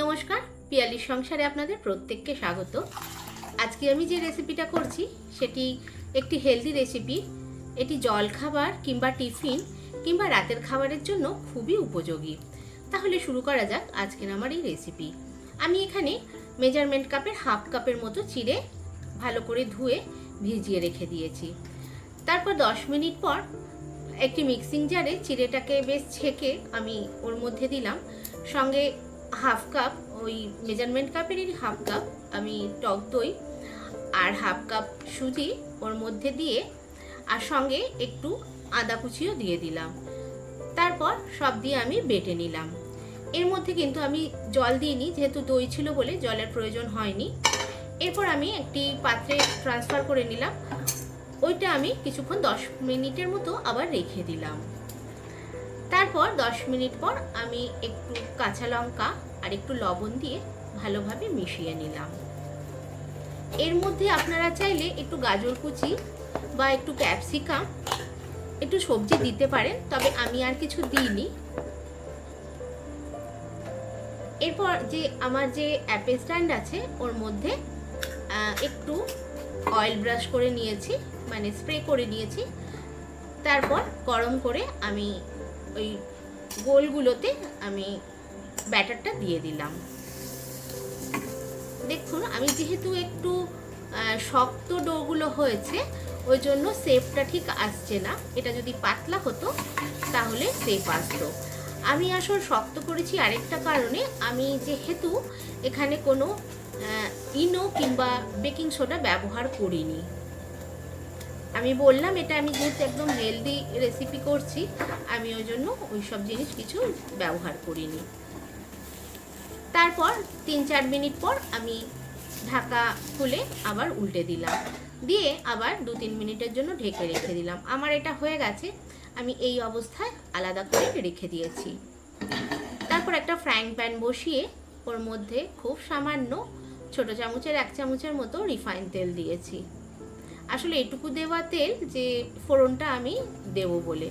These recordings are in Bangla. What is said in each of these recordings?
নমস্কার, পিয়ালির সংসারে আপনাদের প্রত্যেককে স্বাগত। আজকে আমি যে রেসিপিটা করছি, সেটি একটি হেলদি রেসিপি এটি জলখাবার কিংবা টিফিন কিংবা রাতের খাবারের জন্য খুবই উপযোগী। তাহলে শুরু করা যাক আজকের আমার এই রেসিপি আমি এখানে মেজারমেন্ট কাপের হাফ কাপের মতো চিড়ে ভালো করে ধুয়ে ভিজিয়ে রেখে দিয়েছি। তারপর দশ মিনিট পর একটি মিক্সিং জারে চিড়েটাকে বেশ ছেঁকে আমি ওর মধ্যে দিলাম। সঙ্গে হাফ কাপ, ওই মেজারমেন্ট কাপেরই হাফ কাপ আমি টক দই আর হাফ কাপ সুজি ওর মধ্যে দিয়ে আর সঙ্গে একটু আদা কুচিও দিয়ে দিলাম। তারপর সব দিয়ে আমি বেটে নিলাম। এর মধ্যে কিন্তু আমি জল দিইনি, যেহেতু দই ছিল বলে জলের প্রয়োজন হয়নি। এরপর আমি একটি পাত্রে ট্রান্সফার করে নিলাম। ওইটা আমি কিছুক্ষণ দশ মিনিটের মতো আবার রেখে দিলাম। তারপর দশ মিনিট পর আমি একটু কাঁচা লঙ্কা আর একটু লবণ দিয়ে ভালোভাবে মিশিয়ে নিলাম। এর মধ্যে আপনারা চাইলে একটু গাজর কুচি বা একটু ক্যাপসিকাম, একটু সবজি দিতে পারেন, তবে আমি আর কিছু দিইনি। এরপর যে আমার যে অ্যাপেল স্ট্যান্ড আছে, ওর মধ্যে একটু অয়েল ব্রাশ করে নিয়েছি মানে স্প্রে করে নিয়েছি। তারপর গরম করে আমি ওই গোলগুলোতে আমি ব্যাটারটা দিয়ে দিলাম। দেখুন, আমি যেহেতু একটু শক্ত ডোগুলো হয়েছে, ওই জন্য সেপটা ঠিক আসছে না। এটা যদি পাতলা হতো, তাহলে সেপ আসতো। আমি আসল শক্ত করেছি আরেকটা কারণে, আমি যেহেতু এখানে কোনো ইনো কিংবা বেকিং সোডা ব্যবহার করিনি। আমি বললাম, এটা আমি যেহেতু একদম হেলদি রেসিপি করছি, আমি ওই জন্য ওই সব জিনিস কিছু ব্যবহার করিনি। তারপর তিন চার মিনিট পর আমি ঢাকা খুলে আবার উল্টে দিলাম। দিয়ে আবার দু তিন মিনিটের জন্য ঢেকে রেখে দিলাম। আমার এটা হয়ে গেছে, আমি এই অবস্থায় আলাদা করে রেখে দিয়েছি। তারপর একটা ফ্রাইং প্যান বসিয়ে ওর মধ্যে খুব সামান্য ছোট চামচের, এক চামচের মতো রিফাইন তেল দিয়েছি। আসলে এটুকু দেওয়া তেল যে ফোড়নটা আমি দেব বলে।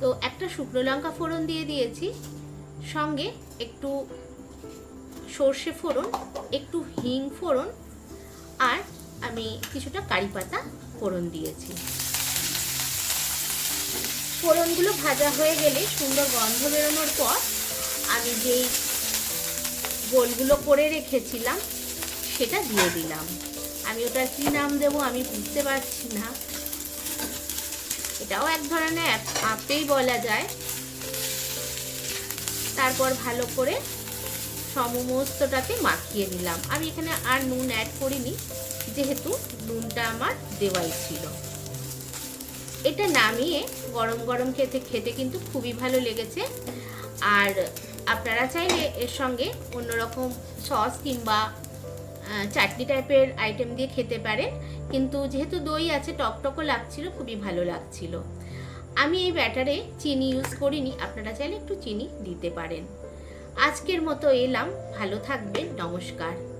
তো একটা শুকনো লঙ্কা ফোড়ন দিয়ে দিয়েছি, সঙ্গে একটু সর্ষে ফোড়ন, একটু হিং ফোড়ন, আর আমি কিছুটা কারি পাতা ফোড়ন দিয়েছি। ফোড়নগুলো ভাজা হয়ে গেলে সুন্দর গন্ধ বেরোনোর পর আমি যেই গোলগুলো করে রেখেছিলাম, সেটা দিয়ে দিলাম। আমি ওটার কি নাম দেবো আমি বুঝতে পারছি না। এটাও এক ধরনের আপ- আপেই বলা যায়। তারপর ভালো করে সমস্তটাতে মাখিয়ে নিলাম। আমি এখানে আর নুন অ্যাড করিনি, যেহেতু নুনটা আমার দেওয়াই ছিল। এটা নামিয়ে গরম গরম খেতে খেতে কিন্তু খুবই ভালো লেগেছে। আর আপনারা চাইলে এর সঙ্গে অন্যরকম সস কিংবা চাটনি টাইপের আইটেম দিয়ে খেতে পারেন। কিন্তু যেহেতু দই আছে টকটকও লাগছিল, খুবই ভালো লাগছিল। আমি এই ব্যাটারে চিনি ইউজ করিনি, আপনারা চাইলে একটু চিনি দিতে পারেন। আজকের মতো এলাম, ভালো থাকবেন, নমস্কার।